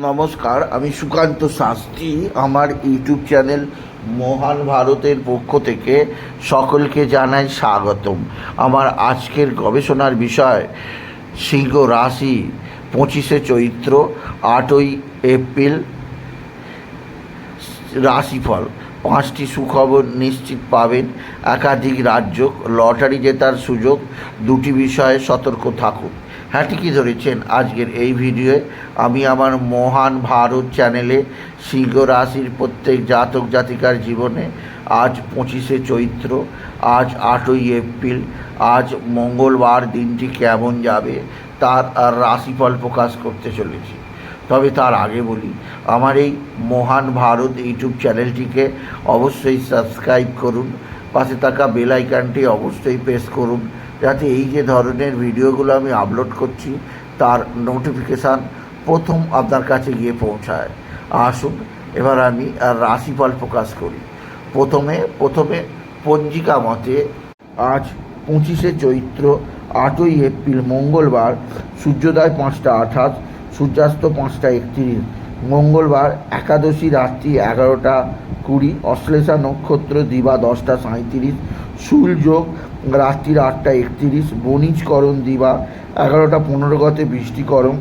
নমস্কার, আমি সুকান্ত শাস্ত্রী। আমার ইউটিউব চ্যানেল মহান ভারতের পক্ষ থেকে সকলকে জানাই স্বাগতম। আমার আজকের গবেষণার বিষয়, সিংহ রাশি পঁচিশে চৈত্র, আটই এপ্রিল, রাশিফল। পাঁচটি সুখবর নিশ্চিত পাবেন। একাধিক রাজ্য লটারি জেতার সুযোগ। দুটি বিষয়ে সতর্ক থাকুন। হ্যাঁ ঠিকই ধরেছেন আজকের এই ভিডিওয়ে। আমি আমার মহান ভারত চ্যানেলে সিংহ রাশির প্রত্যেক জাতক জাতিকার জীবনে আজ পঁচিশে চৈত্র, আজ আটই এপ্রিল, আজ মঙ্গলবার দিনটি কেমন যাবে তার রাশিফল প্রকাশ করতে চলেছি। তবে তার আগে বলি, আমার এই মহান ভারত ইউটিউব চ্যানেলটিকে অবশ্যই সাবস্ক্রাইব করুন, পাশে থাকা বেল আইকনটি অবশ্যই প্রেস করুন যাতে এই যে ধরনের ভিডিওগুলো আমি আপলোড করছি, তার নোটিফিকেশান প্রথম আপনার কাছে গিয়ে পৌঁছায়। আসুন, এবার আমি রাশিফল প্রকাশ করি। প্রথমে প্রথমে পঞ্জিকা মতে আজ পঁচিশে চৈত্র, আটই এপ্রিল, মঙ্গলবার, সূর্যোদয় পাঁচটা আঠাশ, সূর্যাস্ত পাঁচটা একত্রিশ, মঙ্গলবার একাদশী রাত্রি এগারোটা কুড়ি, অশ্লেষা নক্ষত্র দিবা দশটা সাঁত্রিশ সূর্যোগ রাত্রির আটটা একত্রিশ, বণিজকরণ দিবা, এগারোটা পনেরো গতে বৃষ্টিকরণ,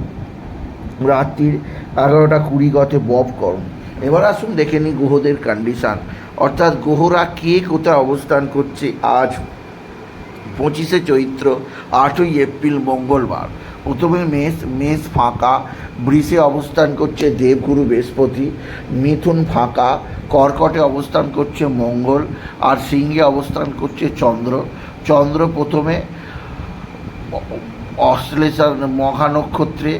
রাত্রির এগারোটা কুড়ি গতে ববকরণ এবার আসুন দেখে নিই গ্রহদের কন্ডিশান অর্থাৎ গ্রহরা কে কোথায় অবস্থান করছে আজ? পঁচিশে চৈত্র, আটই এপ্রিল, মঙ্গলবার। প্রথমে মেষ মেষ ফাঁকা, বৃষে অবস্থান করছে দেবগুরু বৃহস্পতি, মিথুন ফাঁকা, কর্কটে অবস্থান করছে মঙ্গল, আর সিংহে অবস্থান করছে চন্দ্র। চন্দ্র প্রথমে অশ্লেষার মহানক্ষত্রে,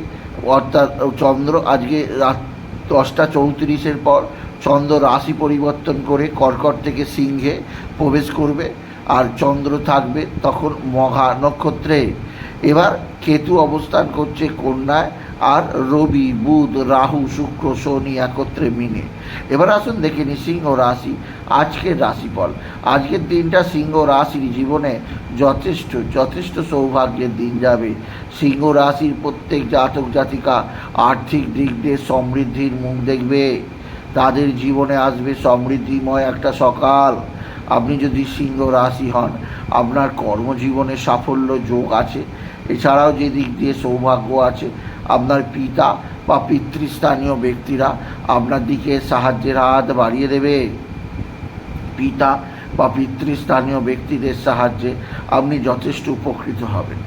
অর্থাৎ চন্দ্র আজকে রাত দশটা চৌত্রিশের পর চন্দ্র রাশি পরিবর্তন করে কর্কট থেকে সিংহে প্রবেশ করবে আর চন্দ্র থাকবে তখন মঘা নক্ষত্রে এবার কেতু অবস্থান করছে কন্যায় আর রবি, বুধ, রাহু, শুক্র, শনি একত্রে মিনে এবার আসুন দেখে নি সিংহ রাশি, আজকের রাশিফল। আজকের দিনটা সিংহ রাশির জীবনে যথেষ্ট যথেষ্ট সৌভাগ্যের দিন যাবে। সিংহ রাশির প্রত্যেক জাতক, জাতিকা আর্থিক দিক দিয়ে সমৃদ্ধির মুখ দেখবে। তাদের জীবনে আসবে সমৃদ্ধিময় একটা সকাল। আপনি যদি সিংহ রাশি হন, আপনার কর্মজীবনে সাফল্য যোগ আছে। এছাড়াও যে দিক দিয়ে সৌভাগ্য আছে আপনার পিতা বা পিতৃস্থানীয় ব্যক্তিরা আপনার দিকে সাহায্যের হাত বাড়িয়ে দেবে। পিতা বা পিতৃস্থানীয় ব্যক্তিদের সাহায্যে আপনি যথেষ্ট উপকৃত হবেন।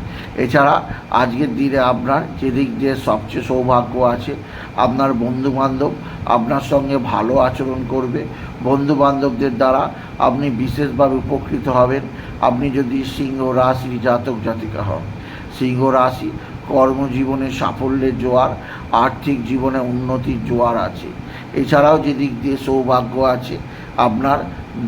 এছাড়া আজকের দিনে আপনার যেদিক দিয়ে সবচেয়ে সৌভাগ্য আছে, আপনার বন্ধুবান্ধব আপনার সঙ্গে ভালো আচরণ করবে। বন্ধুবান্ধবদের দ্বারা আপনি বিশেষভাবে উপকৃত হবেন। আপনি যদি সিংহ রাশি জাতক জাতিকা হন, সিংহ রাশি কর্মজীবনে সাফল্যের জোয়ার, আর্থিক জীবনে উন্নতির জোয়ার আছে। এছাড়াও যেদিক দিয়ে সৌভাগ্য আছে, আপনার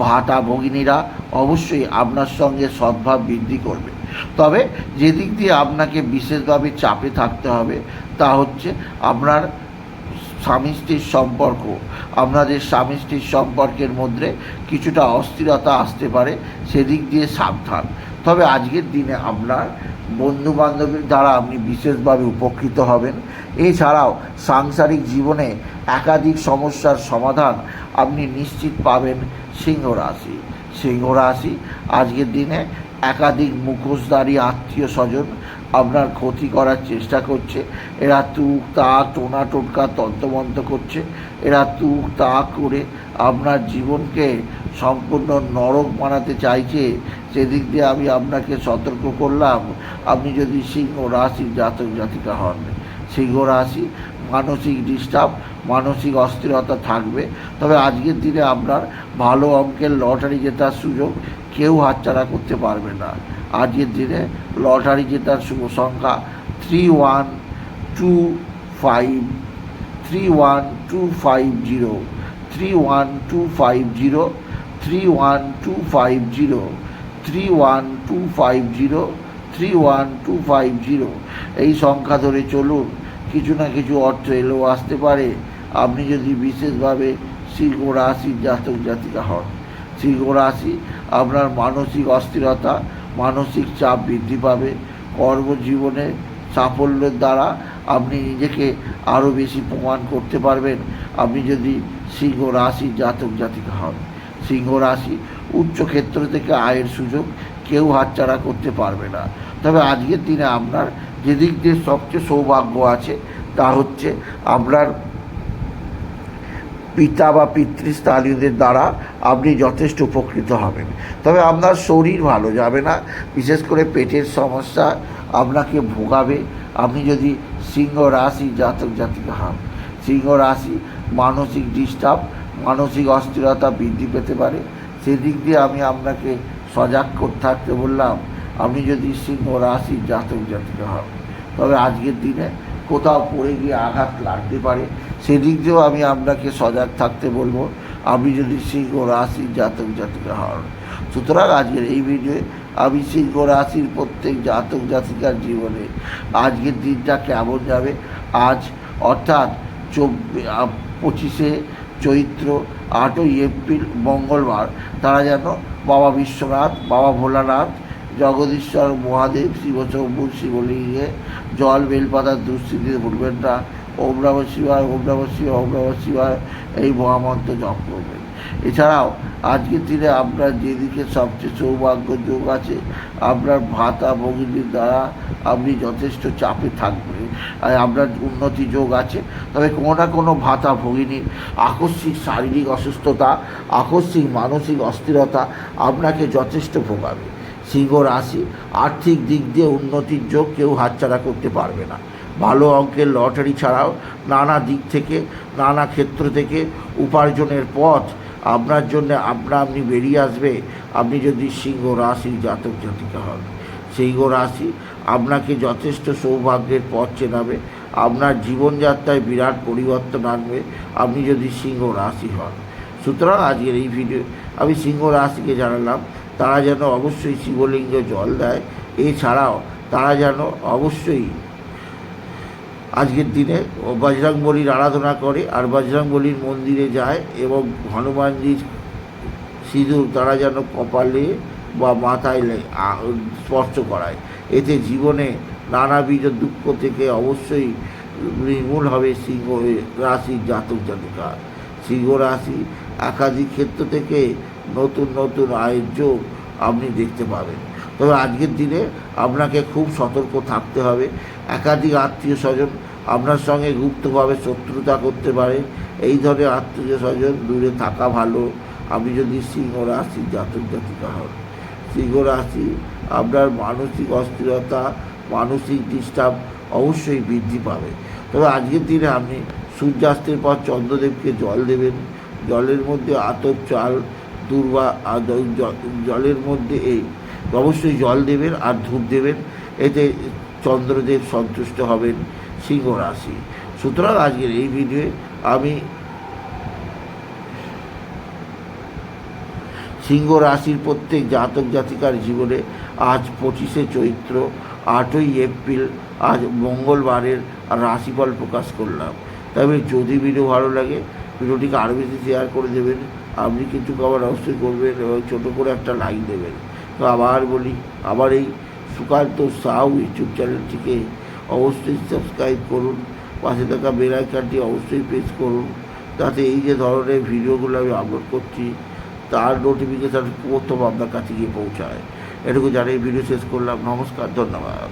ভাতা ভগিনীরা অবশ্যই আপনার সঙ্গে সদ্ভাব বৃদ্ধি করবে। তবে যেদিক দিয়ে আপনাকে বিশেষভাবে চাপে থাকতে হবে, তা হচ্ছে আপনার স্বামী স্ত্রীর সম্পর্ক। আপনাদের স্বামী স্ত্রীর সম্পর্কের মধ্যে কিছুটা অস্থিরতা আসতে পারে, সেদিক দিয়ে সাবধান। তবে আজকের দিনে আপনার বন্ধু বান্ধবীর দ্বারা আপনি বিশেষভাবে উপকৃত হবেন। এছাড়াও সাংসারিক জীবনে একাধিক সমস্যার সমাধান আপনি নিশ্চিত পাবেন সিংহ রাশি। সিংহ রাশি আজকের দিনে একাধিক মুখোশধারী আত্মীয় স্বজন আপনার ক্ষতি করার চেষ্টা করছে। এরা তুক তা টোনা, টোটকা তন্তমন্ত করছে। এরা তুক তা করে আপনার জীবনকে সম্পূর্ণ নরক বানাতে চাইছে। সেদিক দিয়ে আমি আপনাকে সতর্ক করলাম। আপনি যদি সিংহ রাশির জাতক জাতিকা হন, সিংহ রাশি মানসিক ডিস্টার্ব মানসিক অস্থিরতা থাকবে। তবে আজকের দিনে আপনার ভালো অঙ্কের লটারি জেতার সুযোগ কেউ হাতছাড়া করতে পারবে না। আজকের দিনে লটারি জেতার শুভ সংখ্যা three one two five three one two five zero three one two five zero three one two five zero three one two five zero three one two five zero এই সংখ্যা ধরে চলুন। কিছু না কিছু অর্থ এলেও আসতে পারে। আপনি যদি বিশেষভাবে সিংহ রাশির জাতক জাতিকা হন, সিংহ রাশি আপনার মানসিক অস্থিরতা মানসিক চাপ বৃদ্ধি পাবে। কর্মজীবনে সাফল্যের দ্বারা আপনি নিজেকে আরও বেশি প্রমাণ করতে পারবেন। আপনি যদি সিংহ রাশি জাতক জাতিকা হন, সিংহ রাশি উচ্চ ক্ষেত্র থেকে আয়ের সুযোগ কেউ হাতছাড়া করতে পারবে না। তবে আজকের দিনে আপনার যেদিক দিয়ে সবচেয়ে সৌভাগ্য আছে, তা হচ্ছে আপনার পিতা বা পিতৃস্থানীয়দের দ্বারা আপনি যথেষ্ট উপকৃত হবেন। তবে আপনার শরীর ভালো যাবে না, বিশেষ করে পেটের সমস্যা আপনাকে ভোগাবে। আপনি যদি সিংহ রাশি জাতক জাতিকা হন, সিংহ রাশি মানসিক ডিস্টার্ব মানসিক অস্থিরতা বৃদ্ধি পেতে পারে। সেদিক দিয়ে আমি আপনাকে সজাগ থাকতে বললাম, আপনি যদি সিংহ রাশি জাতক জাতিকা হন, তবে আজকের দিনে কোথাও পড়ে গিয়ে আঘাত লাগতে পারে, সেদিক দিয়েও আমি আপনাকে সজাগ থাকতে বলব। আপনি যদি সিংহ রাশি জাতক জাতিকা হন, সুতরাং আজকের এই ভিডিওয়ে আমি সিংহ রাশির প্রত্যেক জাতক জাতিকার জীবনে আজকের দিনটা কেমন যাবে? আজ অর্থাৎ চব্বিশ পঁচিশে চৈত্র, আটই এপ্রিল, মঙ্গলবার, তারা যেন বাবা বিশ্বনাথ, বাবা ভোলানাথ জগদীশ্বর মহাদেব শিবচম্বু শিবলিঙ্গে জল বেলপাতার দুঃস্থিতিতে ভুলবেন না। ওম নম শিবায়, ওম নম শিবায়, ওম নম শিবায় এই মহামন্ত্র জপ করবেন। এছাড়াও আজকের দিনে আপনার যেদিকে সবচেয়ে সৌভাগ্য যোগ আছে, আপনার ভাতা ভগিনীর দ্বারা আপনি যথেষ্ট চাপে থাকবেন। আর আপনার উন্নতি যোগ আছে। তবে কোনো না কোনো ভাতা ভগিনীর আকস্মিক শারীরিক অসুস্থতা, আকস্মিক মানসিক অস্থিরতা আপনাকে যথেষ্ট ভোগাবে। সিংহ রাশি, আর্থিক দিক দিয়ে উন্নতির যোগ কেউ হাতছাড়া করতে পারবে না। ভালো অঙ্কের লটারি ছাড়াও নানা দিক থেকে, নানা ক্ষেত্র থেকে উপার্জনের পথ আপনার জন্য আপনা আপনি বেরিয়ে আসবে। আপনি যদি সিংহ রাশির জাতক জাতিকা হন, সিংহ রাশি আপনাকে যথেষ্ট সৌভাগ্যের পথ চেনাবে, আপনার জীবনযাত্রায় বিরাট পরিবর্তন আনবে, আপনি যদি সিংহ রাশি হন। সুতরাং আজকের এই ভিডিও আমি সিংহ রাশিকে জানালাম। তারা যেন অবশ্যই শিবলিঙ্গ জল দেয়। এছাড়াও তারা যেন অবশ্যই আজকের দিনে বজরংবলীর আরাধনা করে আর বজরংবলীর মন্দিরে যায় এবং হনুমানজির সিঁদুর তারা যেন কপালে বা মাথায় স্পর্শ করায়। এতে জীবনে নানাবিধ দুঃখ থেকে অবশ্যই নির্মূল হবে সিংহ, রাশির জাতক জাতিকা। সিংহ রাশি একাধিক ক্ষেত্র থেকে নতুন নতুন আয়ের যোগ আপনি দেখতে পাবেন। তবে আজকের দিনে আপনাকে খুব সতর্ক থাকতে হবে। একাধিক আত্মীয় স্বজন আপনার সঙ্গে গুপ্তভাবে শত্রুতা করতে পারে। এই ধরনের আত্মীয় স্বজন দূরে থাকা ভালো। আপনি যদি সিংহ রাশি জাতক জাতিকা হন, সিংহ রাশি আপনার মানসিক অস্থিরতা, মানসিক ডিস্টার্ব অবশ্যই বৃদ্ধি পাবে। তবে আজকের দিনে আপনি সূর্যাস্তের পর চন্দ্রদেবকে জল দেবেন। জলের মধ্যে আতপ চাল জ- জ- জলের মধ্যে এই, অবশ্যই জল দেবেন আর ধূপ দেবেন। এতে চন্দ্রদেব সন্তুষ্ট হবেন, সিংহ রাশি। সুতরাং আজকের এই ভিডিওয়ে আমি সিংহ রাশির প্রত্যেক জাতক জাতিকার জীবনে আজ পঁচিশে চৈত্র, আটই এপ্রিল, আজ মঙ্গলবারের রাশিফল প্রকাশ করলাম। তবে যদি ভিডিও ভালো লাগে, ভিডিওটিকে আরও বেশি শেয়ার করে দেবেন। আপনি কিন্তু আবার অবশ্যই করবেন এবং ছোটো করে একটা লাইক দেবেন। তো আবার বলি আবার এই সুকান্ত সাউ ইউটিউব চ্যানেলটিকে অবশ্যই সাবস্ক্রাইব করুন, পাশে থাকা বেল আইকনটি অবশ্যই প্রেস করুন তাতে এই যে ধরনের ভিডিওগুলো আমি আপলোড করছি, তার নোটিফিকেশান প্রথম আপনার কাছে গিয়ে পৌঁছায়। এটুকু জানিয়ে ভিডিও শেষ করলাম। নমস্কার, ধন্যবাদ।